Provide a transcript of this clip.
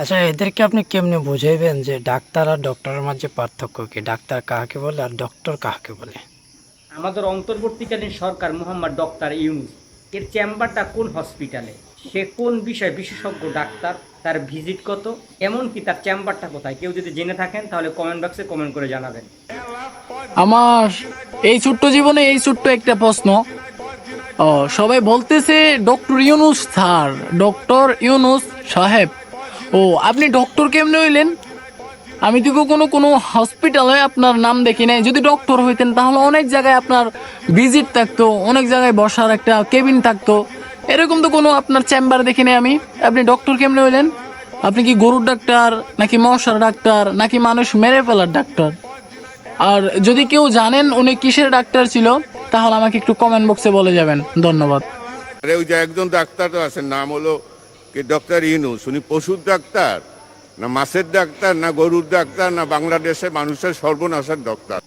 আচ্ছা এদেরকে আপনি কেমনে বুঝাইবেন যে ডাক্তার আর ডক্টরের মাঝে পার্থক্য কি? ডাক্তার কাকে বলে আর ডক্টর কাকে বলে? আমাদের অন্তর্বর্তীকালীন সরকার মোহাম্মদ ডক্টর ইউনুস এর চেম্বারটা কোন হসপিটালে? সে কোন বিষয় বিশেষজ্ঞ ডাক্তার? তার ভিজিট কত? এমনকি তার চেম্বারটা কোথায়? কেউ যদি জেনে থাকেন তাহলে কমেন্ট বক্সে কমেন্ট করে জানাবেন। আমার এই ছোট্ট জীবনে এই ছোট্ট একটা প্রশ্ন। ও সবাই বলতেছে doctor Yunus sir doctor Yunus সাহেব। ও, আপনি ডক্টর কেমনে হইলেন? আমি তো কোনো কোনো হসপিটালে আপনার নাম দেখি নাই। যদি ডক্টর হইতেন, তাহলে অনেক জায়গায় আপনার ভিজিট থাকতো, অনেক জায়গায় বসার একটা কেবিন থাকতো। এরকম তো কোনো আপনার চেম্বার দেখি নাই আমি। আপনি ডক্টর কেমনে হইলেন? আপনি কি গরুর ডাক্তার, নাকি মশার ডাক্তার, নাকি মানুষ মেরে ফেলার ডাক্তার? আর যদি কেউ জানেন উনি কিসের ডাক্তার ছিল, তাহলে আমাকে একটু কমেন্ট বক্সে বলে যাবেন। ধন্যবাদ। আরে ওই যে একজন ডাক্তার তো আছেন, নাম হলো কি ডক্টর ইনুস উনি পশুর ডাক্তার, না মাছের ডাক্তার, না গরুর ডাক্তার, না বাংলাদেশের মানুষের সর্বনাশের ডাক্তার।